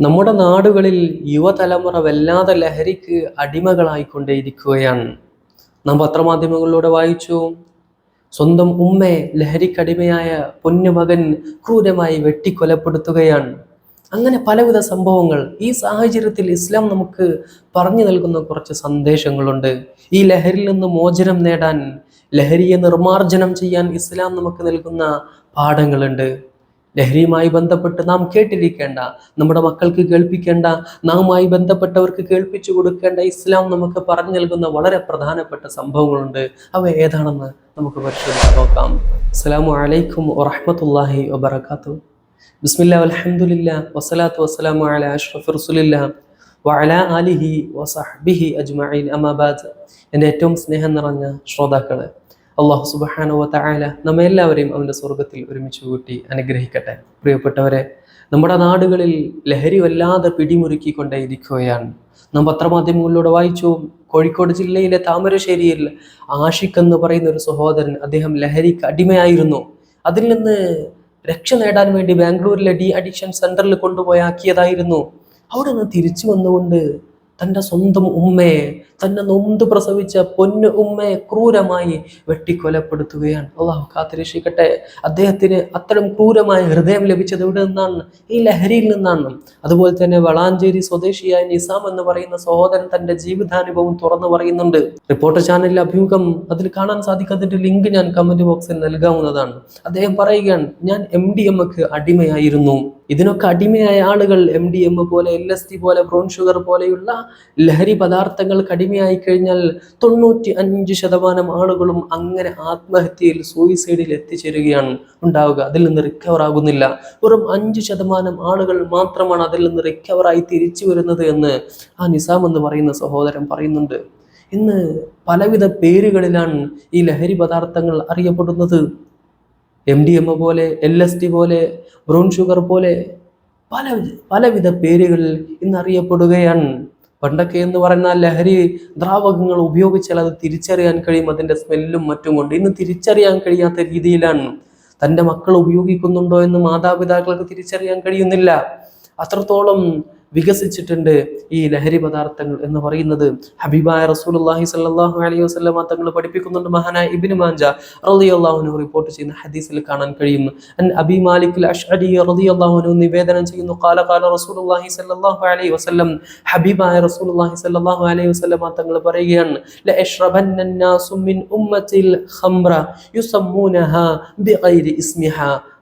നമ്മുടെ നാടുകളിൽ യുവതലമുറ വല്ലാതെ ലഹരിക്ക് അടിമകളായിക്കൊണ്ടേയിരിക്കുകയാണ്. നാം പത്രമാധ്യമങ്ങളിലൂടെ വായിച്ചു. സ്വന്തം ഉമ്മയെ ലഹരിക്കടിമയായ പൊന്നുമകൻ ക്രൂരമായി വെട്ടിക്കൊലപ്പെടുത്തുകയാണ്. അങ്ങനെ പലവിധ സംഭവങ്ങൾ ഈ സാഹചര്യത്തിൽ ഇസ്ലാം നമുക്ക് പറഞ്ഞു നൽകുന്ന കുറച്ച് സന്ദേശങ്ങളുണ്ട്. ഈ ലഹരിയിൽ നിന്ന് മോചനം നേടാൻ ലഹരിയെ നിർമാർജനം ചെയ്യാൻ ഇസ്ലാം നമുക്ക് നൽകുന്ന പാഠങ്ങളുണ്ട്. ലഹരിയുമായി ബന്ധപ്പെട്ട് നാം കേട്ടിരിക്കേണ്ട നമ്മുടെ മക്കൾക്ക് കേൾപ്പിക്കേണ്ട നാമുമായി ബന്ധപ്പെട്ടവർക്ക് കേൾപ്പിച്ചു കൊടുക്കേണ്ട ഇസ്ലാം നമുക്ക് പറഞ്ഞു നൽകുന്ന വളരെ പ്രധാനപ്പെട്ട സംഭവങ്ങളുണ്ട്. അവ ഏതാണെന്ന് നമുക്ക് പരിശോധിച്ച് നോക്കാം. അസ്സലാമു അലൈക്കും വറഹമത്തല്ലാഹി വബർക്കാത്തു ബിസ്മില്ല അലഹമുല്ല വസ്സലാത്തു വസ്സലാമു അല അഷ്റഫ് ആലിഹി വസഹ്ബിഹി അജ്മഈൻ. അമാബാദ് എന്റെ ഏറ്റവും സ്നേഹം നിറഞ്ഞ ശ്രോതാക്കളെ അള്ളാഹു സുബഹാനു വതആല നമ്മെല്ലാവരെയും അവന്റെ സ്വർഗത്തിൽ ഒരുമിച്ച് കൂട്ടി അനുഗ്രഹിക്കട്ടെ. പ്രിയപ്പെട്ടവരെ നമ്മുടെ നാടുകളിൽ ലഹരി വല്ലാതെ പിടിമുറുക്കിക്കൊണ്ടേയിരിക്കുകയാണ് നാം പത്രമാധ്യമങ്ങളിലൂടെ വായിച്ചു കോഴിക്കോട് ജില്ലയിലെ താമരശ്ശേരിയിൽ ആഷിഖ് എന്ന് പറയുന്ന ഒരു സഹോദരൻ അദ്ദേഹം ലഹരിക്ക് അടിമയായിരുന്നു. അതിൽ നിന്ന് രക്ഷ നേടാൻ വേണ്ടി ബാംഗ്ലൂരിലെ ഡി അഡിക്ഷൻ സെന്ററിൽ കൊണ്ടുപോയാക്കിയതായിരുന്നു അവിടെ നിന്ന് തിരിച്ചു വന്നുകൊണ്ട് തന്റെ സ്വന്തം ഉമ്മയെ തന്നെ നൊന്ത് പ്രസവിച്ച പൊന്നു ഉമ്മയെ ക്രൂരമായി വെട്ടിക്കൊലപ്പെടുത്തുകയാണ്. അള്ളാഹു കാത്തിരക്ഷിക്കട്ടെ. അദ്ദേഹത്തിന് അത്തരം ക്രൂരമായ ഹൃദയം ലഭിച്ചത് എവിടെ നിന്നാണ്? ഈ ലഹരിയിൽ നിന്നാണ്. അതുപോലെ തന്നെ വളാഞ്ചേരി സ്വദേശിയായ നിസാം എന്ന് പറയുന്ന സഹോദരൻ തന്റെ ജീവിതാനുഭവം തുറന്നു പറയുന്നുണ്ട്. റിപ്പോർട്ടർ ചാനലിലെ അഭിമുഖം അതിൽ കാണാൻ സാധിക്കും അതിന്റെ ലിങ്ക് ഞാൻ കമന്റ് ബോക്സിൽ നൽകാവുന്നതാണ്. അദ്ദേഹം പറയുകയാണ് ഞാൻ എം ഡി എമ്മക്ക് അടിമയായിരുന്നു. ഇതിനൊക്കെ അടിമയായ ആളുകൾ എം ഡി എം പോലെ എൽ എസ് ടി പോലെ ബ്രോൺ ഷുഗർ പോലെയുള്ള ലഹരി പദാർത്ഥങ്ങൾക്ക് അടിമയായി കഴിഞ്ഞാൽ തൊണ്ണൂറ്റി അഞ്ച് ശതമാനം ആളുകളും അങ്ങനെ ആത്മഹത്യയിൽ സൂയിസൈഡിൽ എത്തിച്ചേരുകയാണ് ഉണ്ടാവുക. അതിൽ നിന്ന് റിക്കവർ ആകുന്നില്ല. വെറും അഞ്ച് ശതമാനം ആളുകൾ മാത്രമാണ് അതിൽ നിന്ന് റിക്കവറായി തിരിച്ചു വരുന്നത് എന്ന് ആ നിസാം എന്ന് പറയുന്ന സഹോദരൻ പറയുന്നുണ്ട്. ഇന്ന് പലവിധ പേരുകളിലാണ് ഈ ലഹരി പദാർത്ഥങ്ങൾ അറിയപ്പെടുന്നത്. എം ഡി എം പോലെ എൽ എസ് ടി പോലെ ബ്രൗൺ ഷുഗർ പോലെ പല പലവിധ പേരുകളിൽ ഇന്നറിയപ്പെടുകയാണ്. പണ്ടൊക്കെ എന്ന് പറഞ്ഞാൽ ലഹരി ദ്രാവകങ്ങൾ ഉപയോഗിച്ചാൽ അത് തിരിച്ചറിയാൻ കഴിയും അതിന്റെ സ്മെല്ലും മറ്റും കൊണ്ട്. ഇന്ന് തിരിച്ചറിയാൻ കഴിയാത്ത രീതിയിലാണ്. തന്റെ മക്കൾ ഉപയോഗിക്കുന്നുണ്ടോ എന്ന് മാതാപിതാക്കൾക്ക് തിരിച്ചറിയാൻ കഴിയുന്നില്ല. അത്രത്തോളം വികസിച്ചിട്ടുണ്ട് ഈ ലഹരി പദാർത്ഥങ്ങൾ എന്ന് പറയുന്നത്. ഹബീബായ റസൂലി സല്ലാഹു അലൈഹി വസ്ലമ തങ്ങൾ പഠിപ്പിക്കുന്നുണ്ട്. മഹാനായ ഇബിൻ മാഞ്ച റലി അള്ളാഹുനു റിപ്പോർട്ട് ചെയ്യുന്ന ഹദീസിൽ കാണാൻ കഴിയുന്നു. അൻ അബി മാലിക് അഷ്അലി റലി അള്ളാഹുനു നിവേദനം ചെയ്യുന്നു. കാല കാല റസൂലുള്ളാഹി സല്ലല്ലാഹു അലൈഹി വസല്ലം. ഹബീബായ റസൂലുള്ളാഹി സല്ലല്ലാഹു അലൈഹി വസല്ലം തങ്ങൾ പറയുകയാണ് ല നാസു മിൻ ഉമ്മത്തിൽ ഖംറ യുസമ്മൂനഹ ബിഗൈരി ഇസ്മിഹ.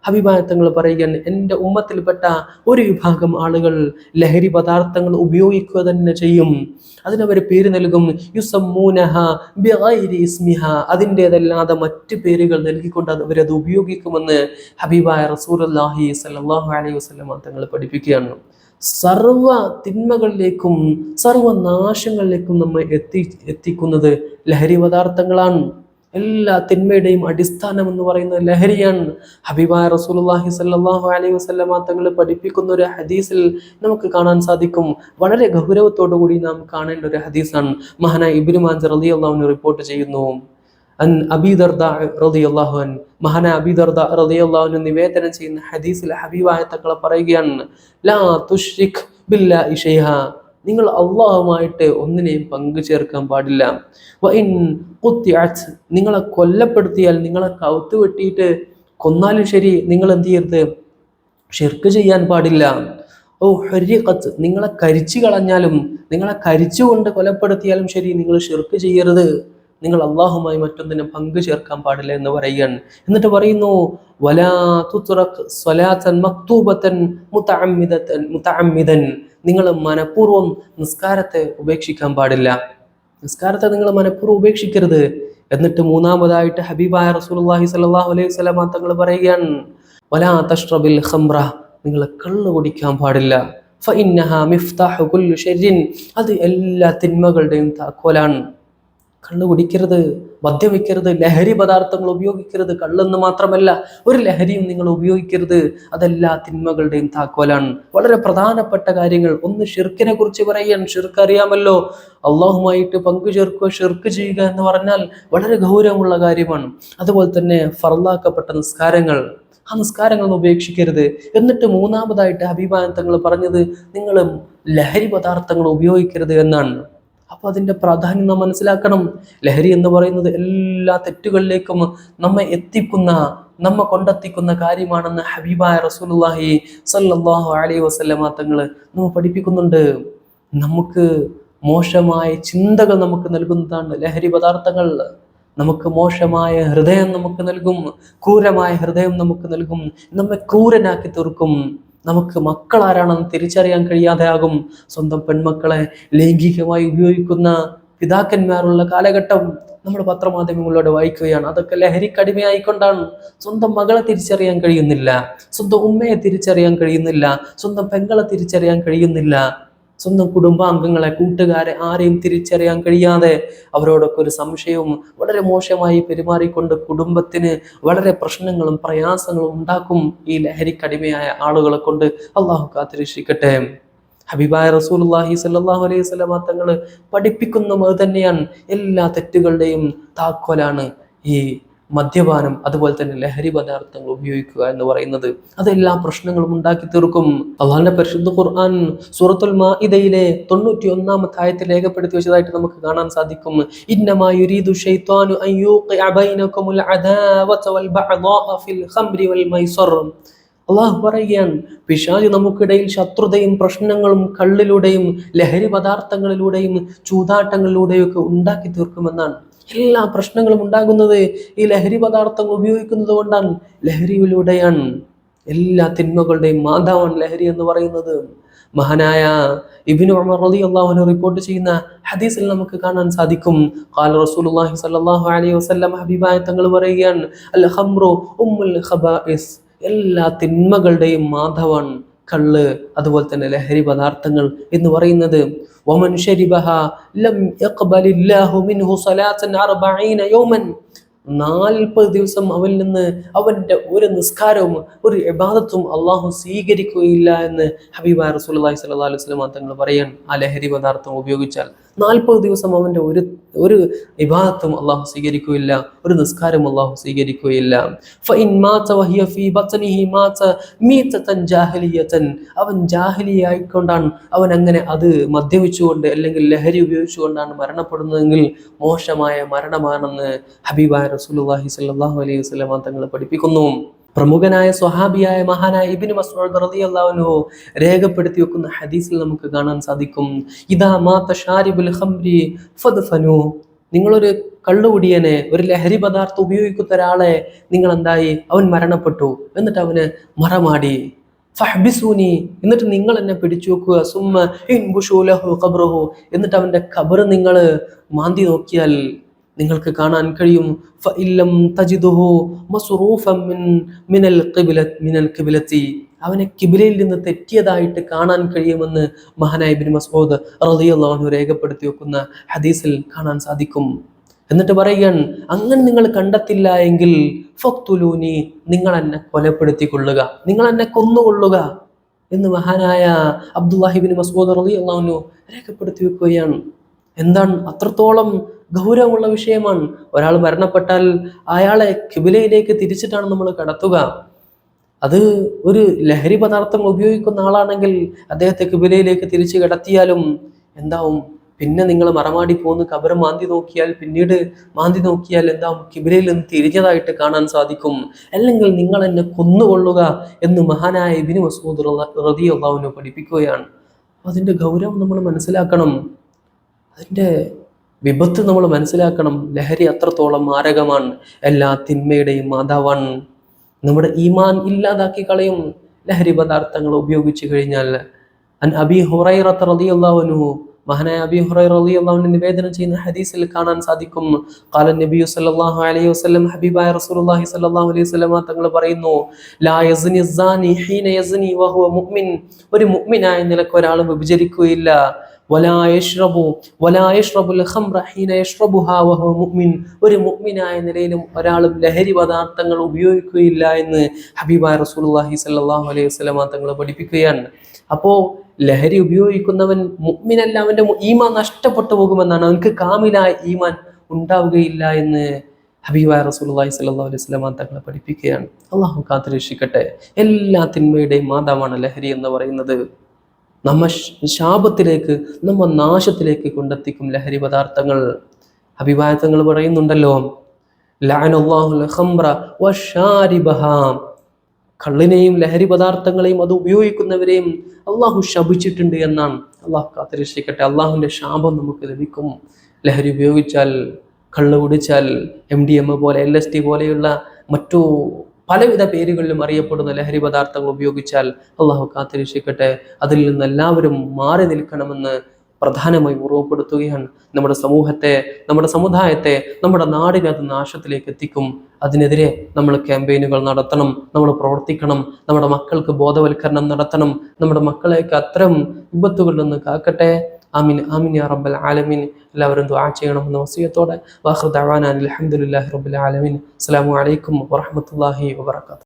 ഹബീബായ തങ്ങൾ പറയുകയാണ്. എന്റെ ഉമ്മത്തിൽപ്പെട്ട ഒരു വിഭാഗം ആളുകൾ ലഹരി പദാർത്ഥങ്ങൾ ഉപയോഗിക്കുക തന്നെ ചെയ്യും. അതിനവർ പേര് നൽകും. യുസമ്മൂനഹ ബിഗൈരി ഇസ്മിഹ. അതിന്റേതല്ലാതെ മറ്റ് പേരുകൾ നൽകിക്കൊണ്ട് അവരത് ഉപയോഗിക്കുമെന്ന് ഹബീബായ റസൂലുള്ളാഹി സലാഹു അലൈഹി വസല്ലം തങ്ങൾ പഠിപ്പിക്കുകയാണ്. സർവ തിന്മകളിലേക്കും സർവ നാശങ്ങളിലേക്കും നമ്മെ എത്തി എത്തിക്കുന്നത് ലഹരി പദാർത്ഥങ്ങളാണ്. എല്ലാ തിന്മയുടെയും അടിസ്ഥാനം എന്ന് പറയുന്നത് ലഹരിയാണ്. ഹബീബായ റസൂലുള്ളാഹി സ്വല്ലല്ലാഹു അലൈഹി വസ്ലമ തങ്ങൾ പഠിപ്പിക്കുന്ന ഒരു ഹദീസിൽ നമുക്ക് കാണാൻ സാധിക്കും. വളരെ ഗൗരവത്തോടു കൂടി നാം കാണേണ്ട ഒരു ഹദീസാണ്. മഹാനായ ഇബ്നു മാജ റളിയല്ലാഹു അൻഹു റിപ്പോർട്ട് ചെയ്യുന്നു. അൻ അബീ റതി അൻ മഹാന റളിയല്ലാഹു അൻഹു നിവേദനം ചെയ്യുന്ന ഹദീസിൽ ഹബീബായ തങ്ങൾ പറയുകയാണ് ലാ തുഷ്രിക് ബില്ല ഷൈഹ. നിങ്ങൾ അള്ളാഹുമായിട്ട് ഒന്നിനെയും പങ്കു ചേർക്കാൻ പാടില്ല നിങ്ങളെ കൊല്ലപ്പെടുത്തിയാൽ നിങ്ങളെ കൗത്ത് വെട്ടിയിട്ട് കൊന്നാലും ശരി നിങ്ങൾ എന്ത് ചെയ്യരുത്? ഷിർക്ക് ചെയ്യാൻ പാടില്ല. ഓ ഹരിഖത്ത് നിങ്ങളെ കരിച്ചു കളഞ്ഞാലും നിങ്ങളെ കരിച്ചുകൊണ്ട് കൊലപ്പെടുത്തിയാലും ശരി നിങ്ങൾ ഷിർക്ക് ചെയ്യരുത്. നിങ്ങൾ അള്ളാഹുമായി മറ്റൊന്നിനും പങ്കു ചേർക്കാൻ പാടില്ല എന്ന് പറയുകയാണ്. എന്നിട്ട് പറയുന്നു വലാ തുറക് സ്വലാത്തൻ മക്തൂബത്തൻ മുതഅമ്മിദത്തൻ മുതഅമ്മിദൻ. നിങ്ങൾ മനഃപൂർവം നിസ്കാരത്തെ ഉപേക്ഷിക്കാൻ പാടില്ല. നിസ്കാരത്തെ നിങ്ങൾ മനഃപൂർവം ഉപേക്ഷിക്കരുത്. എന്നിട്ട് മൂന്നാമതായിട്ട് ഹബീബായ റസൂലുള്ളാഹി സ്വല്ലല്ലാഹു അലൈഹി വസല്ലമ തങ്ങൾ പറയുകയാണ് വലാ തഷ്റബിൽ ഖംറ നിങ്ങൾ കള്ള് കുടിക്കാൻ പാടില്ല. ഫഇന്നഹ മിഫ്താഹു അത് എല്ലാ തിന്മകളുടെയും താക്കോലാണ്. കള്ള് കുടിക്കരുത് മദ്യം വയ്ക്കരുത് ലഹരി പദാർത്ഥങ്ങൾ ഉപയോഗിക്കരുത്. കള്ളെന്ന് മാത്രമല്ല ഒരു ലഹരിയും നിങ്ങൾ ഉപയോഗിക്കരുത്. അതെല്ലാ തിന്മകളുടെയും താക്കോലാണ്. വളരെ പ്രധാനപ്പെട്ട കാര്യങ്ങൾ. ഒന്ന് ഷിർക്കിനെ കുറിച്ച് പറയാൻ ഷിർക്ക് അറിയാമല്ലോ. അള്ളാഹുമായിട്ട് പങ്കു ചേർക്കുക ഷിർക്ക് ചെയ്യുക എന്ന് പറഞ്ഞാൽ വളരെ ഗൗരവമുള്ള കാര്യമാണ്. അതുപോലെ തന്നെ ഫറലാക്കപ്പെട്ട നിസ്കാരങ്ങൾ. ആ നിസ്കാരങ്ങളൊന്നും ഉപേക്ഷിക്കരുത്. എന്നിട്ട് മൂന്നാമതായിട്ട് അഭിമാനത്തങ്ങൾ തങ്ങൾ പറഞ്ഞത് നിങ്ങളും ലഹരി പദാർത്ഥങ്ങൾ ഉപയോഗിക്കരുത് എന്നാണ്. അപ്പോൾ അതിന്റെ പ്രാധാന്യം നാം മനസ്സിലാക്കണം. ലഹരി എന്ന് പറയുന്നത് എല്ലാ തെറ്റുകളിലേക്കും നമ്മെ എത്തിക്കുന്ന നമ്മെ കൊണ്ടെത്തിക്കുന്ന കാര്യമാണെന്ന് ഹബീബായ റസൂലുള്ളാഹി സല്ലല്ലാഹു അലൈഹി വസല്ലമ തങ്ങൾ നമ്മെ പഠിപ്പിക്കുന്നുണ്ട്. നമുക്ക് മോശമായ ചിന്തകൾ നമുക്ക് നൽകുന്നതാണ് ലഹരി പദാർത്ഥങ്ങൾ. നമുക്ക് മോശമായ ഹൃദയം നമുക്ക് നൽകും ക്രൂരമായ ഹൃദയം നമുക്ക് നൽകും. നമ്മെ ക്രൂരനാക്കി തീർക്കും. നമുക്ക് മക്കൾ ആരാണെന്ന് തിരിച്ചറിയാൻ കഴിയാതെ ആകും സ്വന്തം പെൺമക്കളെ ലൈംഗികമായി ഉപയോഗിക്കുന്ന പിതാക്കന്മാരുള്ള കാലഘട്ടം നമ്മുടെ പത്രമാധ്യമങ്ങളിലൂടെ വായിക്കുകയാണ്. അതൊക്കെ ലഹരിക്കടിമയായിക്കൊണ്ടാണ് സ്വന്തം മകളെ തിരിച്ചറിയാൻ കഴിയുന്നില്ല. സ്വന്തം ഉമ്മയെ തിരിച്ചറിയാൻ കഴിയുന്നില്ല. സ്വന്തം പെങ്ങളെ തിരിച്ചറിയാൻ കഴിയുന്നില്ല. സ്വന്തം കുടുംബാംഗങ്ങളെ കൂട്ടുകാരെ ആരെയും തിരിച്ചറിയാൻ കഴിയാതെ അവരോടൊക്കെ ഒരു സംശയവും വളരെ മോശമായി പെരുമാറിക്കൊണ്ട് കുടുംബത്തിന് വളരെ പ്രശ്നങ്ങളും പ്രയാസങ്ങളും ഉണ്ടാക്കും ഈ ലഹരിക്കടിമയായ ആളുകളെ കൊണ്ട് അള്ളാഹു കാത്തിരക്ഷിക്കട്ടെ. ഹബീബായ റസൂലുള്ളാഹി സല്ലാഹു അലൈഹി വസല്ലമ തങ്ങൾ പഠിപ്പിക്കുന്നത് തന്നെയാണ് എല്ലാ തെറ്റുകളുടെയും താക്കോലാണ് ഈ മദ്യപാനം അതുപോലെ തന്നെ ലഹരി പദാർത്ഥങ്ങൾ ഉപയോഗിക്കുക എന്ന് പറയുന്നത്. അതെല്ലാ പ്രശ്നങ്ങളും ഉണ്ടാക്കി തീർക്കും. അള്ളാഹിന്റെ പരിശുദ്ധ ഖുർആൻ സൂറത്തുൽ മാഇദയിലെ തൊണ്ണൂറ്റി ഒന്നാമത്തെ ആയത്തിൽ രേഖപ്പെടുത്തി വെച്ചതായിട്ട് നമുക്ക് കാണാൻ സാധിക്കും. വൽ ഫിൽ ഖംരി വൽ മൈസർ. അള്ളാഹു പറയുകയാണ് പിശാജ് നമുക്കിടയിൽ ശത്രുതയും പ്രശ്നങ്ങളും കള്ളിലൂടെയും ലഹരി പദാർത്ഥങ്ങളിലൂടെയും ചൂതാട്ടങ്ങളിലൂടെയും ഒക്കെ ഉണ്ടാക്കി തീർക്കുമെന്നാണ്. എല്ലാ പ്രശ്നങ്ങളും ഉണ്ടാകുന്നത് ഈ ലഹരി പദാർത്ഥങ്ങൾ ഉപയോഗിക്കുന്നത് കൊണ്ടാണ്. ലഹരിയിലൂടെയാണ് എല്ലാ തിന്മകളുടെയും മാതാവാണ് ലഹരി എന്ന് പറയുന്നത്. മഹാനായ ഇബിൻ ഉമർ റളി അള്ളാഹുവിനെ റിപ്പോർട്ട് ചെയ്യുന്ന ഹദീസിൽ നമുക്ക് കാണാൻ സാധിക്കും. ഖാല റസൂലുള്ളാഹി സ്വല്ലല്ലാഹു അലൈഹി വസല്ലം ഹബീബായ തങ്ങൾ പറയുകയാണ് അൽ ഖംറു ഉമ്മുൽ ഖബാഇസ്. എല്ലാ തിന്മകളുടെയും മാധവൻ കള്ള് അതുപോലെ തന്നെ ലഹരി പദാർത്ഥങ്ങൾ എന്ന് പറയുന്നത്. വമൻ ഷരിബഹ ലം യഖ്ബലില്ലാഹു മിൻഹു സലാത്തൻ അർബഈന യൗമൻ. നാൽപ്പത് ദിവസം അവനിൽ നിന്ന് അവന്റെ ഒരു നിസ്കാരവും ഒരു ഇബാദത്തും അള്ളാഹു സ്വീകരിക്കുകയില്ല എന്ന് ഹബീബ റസൂലുള്ളാഹി സ്വല്ലല്ലാഹു അലൈഹി വസല്ലം തങ്ങൾ പറയാൻ ആ ലഹരി പദാർത്ഥം ഉപയോഗിച്ചാൽ നാൽപ്പത് ദിവസം അവന്റെ ഒരു ഒരു ഇബാദത്തും അള്ളാഹു സ്വീകരിക്കുകയില്ല ഒരു നിസ്കാരം അള്ളാഹു സ്വീകരിക്കുകയില്ല. അവൻ ജാഹലിയായിക്കൊണ്ടാണ് അവൻ അങ്ങനെ അത് മദ്യപിച്ചുകൊണ്ട് അല്ലെങ്കിൽ ലഹരി ഉപയോഗിച്ചുകൊണ്ടാണ് മരണപ്പെടുന്നതെങ്കിൽ മോശമായ മരണമാണെന്ന് ഹബീബായ റസൂലുള്ളാഹി സ്വല്ലല്ലാഹു അലൈഹി വസല്ലം തങ്ങൾ പഠിപ്പിക്കുന്നു. പ്രമുഖനായ സ്വഹാബിയായ മഹാനായ ഇബിന് മസ്ഊദ് റളിയല്ലാഹു അൻഹു രേഖപ്പെടുത്തി വെക്കുന്ന ഹദീസിൽ നമുക്ക് കാണാൻ സാധിക്കും. ഇദാ മാത ഷാരിബുൽ ഖംരി ഫദ്ഫനു. നിങ്ങളൊരു കള്ളുകുടിയനെ ഒരു ലഹരി പദാർത്ഥം ഉപയോഗിക്കുന്ന ഒരാളെ നിങ്ങൾ എന്തായി അവൻ മരണപ്പെട്ടു. എന്നിട്ട് അവന് മറമാടി. ഫഹ്ബിസൂനി. എന്നിട്ട് നിങ്ങൾ എന്നെ പിടിച്ചു വെക്കുക. സുമ്മ ഇൻബുഷൂലഹു ഖബ്റുഹു. എന്നിട്ട് അവന്റെ ഖബർ നിങ്ങൾ മാന്തി നോക്കിയാൽ നിങ്ങൾക്ക് കാണാൻ കഴിയും. തജിദുഹു മസ്റൂഫൻ മിനൽ മിനൽ അവനെ കിബിലയിൽ നിന്ന് തെറ്റിയതായിട്ട് കാണാൻ കഴിയുമെന്ന് മഹാനായ ഇബ്നു മസ്ഊദ് റളിയല്ലാഹു രേഖപ്പെടുത്തി വെക്കുന്ന ഹദീസിൽ കാണാൻ സാധിക്കും. എന്നിട്ട് പറയുകയാണ് അങ്ങനെ നിങ്ങൾ കണ്ടെത്തില്ല എങ്കിൽ ഫക്തുലൂനി നിങ്ങൾ എന്നെ കൊലപ്പെടുത്തിക്കൊള്ളുക നിങ്ങൾ എന്നെ കൊന്നുകൊള്ളുക എന്ന് മഹാനായ അബ്ദുല്ലാഹിബിൻ മസ്ഊദ് റളിയല്ലാഹു രേഖപ്പെടുത്തി വെക്കുകയാണ്. എന്താണ്? അത്രത്തോളം ഗൗരവമുള്ള വിഷയമാണ്. ഒരാൾ മരണപ്പെട്ടാൽ അയാളെ കിബിലയിലേക്ക് തിരിച്ചിട്ടാണ് നമ്മൾ കടത്തുക. അത് ഒരു ലഹരി പദാർത്ഥം ഉപയോഗിക്കുന്ന ആളാണെങ്കിൽ അദ്ദേഹത്തെ കിബിലയിലേക്ക് തിരിച്ച് കിടത്തിയാലും എന്താവും? പിന്നെ നിങ്ങൾ മറമാടി പോകുന്ന കബർ മാന്തി നോക്കിയാൽ പിന്നീട് മാന്തി നോക്കിയാൽ എന്താവും? കിബിലയിൽ നിന്ന് തിരിഞ്ഞതായിട്ട് കാണാൻ സാധിക്കും. അല്ലെങ്കിൽ നിങ്ങൾ എന്നെ കൊന്നുകൊള്ളുക എന്ന് മഹാനായ ഇബിന് മസൂദ് റതി അള്ളാഹുവിനെ പഠിപ്പിക്കുകയാണ്. അതിന്റെ ഗൗരവം നമ്മൾ മനസ്സിലാക്കണം. അതിന്റെ വിപത്ത് നമ്മൾ മനസ്സിലാക്കണം. ലഹരി അത്രത്തോളം മാരകമാണ്. എല്ലാ തിന്മയുടെയും മാതാവാണ്. നമ്മുടെ ഈമാൻ ഇല്ലാതാക്കി കളയും. ലഹരി പദാർത്ഥങ്ങൾ ഉപയോഗിച്ചു കഴിഞ്ഞാൽ. അൻ അബി റളിയല്ലാഹു അൻഹു മഹാനായ അബി ഹുറൈ അൻഹു നിവേദനം ചെയ്യുന്ന ഹദീസിൽ കാണാൻ സാധിക്കും. ഖാല നബി സല്ലല്ലാഹു അലൈഹി വസ്ലം ഹബീബായ റസൂലുള്ളാഹി സല്ലല്ലാഹു അലൈഹി വസല്ലം തങ്ങൾ പറയുന്നു ലാ യസ്നി യസ്നി മുഅ്മിൻ. ഒരു മുഅ്മിനായ നിലയ്ക്ക് ഒരാൾ വിഭജിക്കുകയില്ല ഒരു മുഅ്മിനായ നിലയിലും ഒരാളും ലഹരി പദാർത്ഥങ്ങൾ ഉപയോഗിക്കുകയില്ല എന്ന് ഹബീബായ റസൂലുള്ളാഹി സ്വല്ലല്ലാഹു അലൈഹി വസല്ലം തങ്ങൾ പഠിപ്പിക്കുകയാണ്. അപ്പോ ലഹരി ഉപയോഗിക്കുന്നവൻ മുഅ്മിനല്ല അവന്റെ ഈമാൻ നഷ്ടപ്പെട്ടു പോകുമെന്നാണ്. അവൻക്ക് കാമിലായ ഈമാൻ ഉണ്ടാവുകയില്ല എന്ന് ഹബീബായ റസൂലുള്ളാഹി സ്വല്ലല്ലാഹു അലൈഹി വസല്ലം തങ്ങളെ പഠിപ്പിക്കുകയാണ്. അള്ളാഹു കാത്തുരക്ഷിക്കട്ടെ. എല്ലാ തിന്മയുടെയും മാതാവാണ് ലഹരി എന്ന് പറയുന്നത്. നമ്മ ശാപത്തിലേക്ക് നമ്മ നാശത്തിലേക്ക് കൊണ്ടെത്തിക്കും ലഹരി പദാർത്ഥങ്ങൾ. അഭിവാദങ്ങൾ പറയുന്നുണ്ടല്ലോ. കള്ളിനെയും ലഹരി പദാർത്ഥങ്ങളെയും അത് ഉപയോഗിക്കുന്നവരെയും അള്ളാഹു ശപിച്ചിട്ടുണ്ട് എന്നാണ്. അള്ളാഹു കാത്തിരക്ഷിക്കട്ടെ. അള്ളാഹുവിന്റെ ശാപം നമുക്ക് ലഭിക്കും. ലഹരി ഉപയോഗിച്ചാൽ കള്ള് കുടിച്ചാൽ എം ഡി എം പോലെ എൽ എസ് ടി പോലെയുള്ള മറ്റു പലവിധ പേരുകളിലും അറിയപ്പെടുന്ന ലഹരി പദാർത്ഥങ്ങൾ ഉപയോഗിച്ചാൽ അള്ളാഹു കാത്തിരക്ഷിക്കട്ടെ. അതിൽ നിന്ന് എല്ലാവരും മാറി നിൽക്കണമെന്ന് പ്രധാനമായും ഓർമ്മപ്പെടുത്തുകയാണ്. നമ്മുടെ സമൂഹത്തെ നമ്മുടെ സമുദായത്തെ നമ്മുടെ നാടിനെ അത് നാശത്തിലേക്ക് എത്തിക്കും. അതിനെതിരെ നമ്മൾ ക്യാമ്പയിനുകൾ നടത്തണം നമ്മൾ പ്രവർത്തിക്കണം നമ്മുടെ മക്കൾക്ക് ബോധവൽക്കരണം നടത്തണം നമ്മുടെ മക്കളെയൊക്കെ അത്തരം വിപത്തുകളിൽ നിന്ന് കാക്കട്ടെ. ആമീൻ ആമീൻ യാ റബ്ബൽ ആലമിൻ. എല്ലാവരും ദുആ ചെയ്യണമെന്ന വസിയത്തോടെ. വാഹൃദ് അവാനാൻ അലഹമുല്ലാഹി റബ്ബുൽ ആലമിൻ. അസ്സാം വലൈക്കും വറഹ്മത്തുള്ളാഹി വബറകാതുഹു.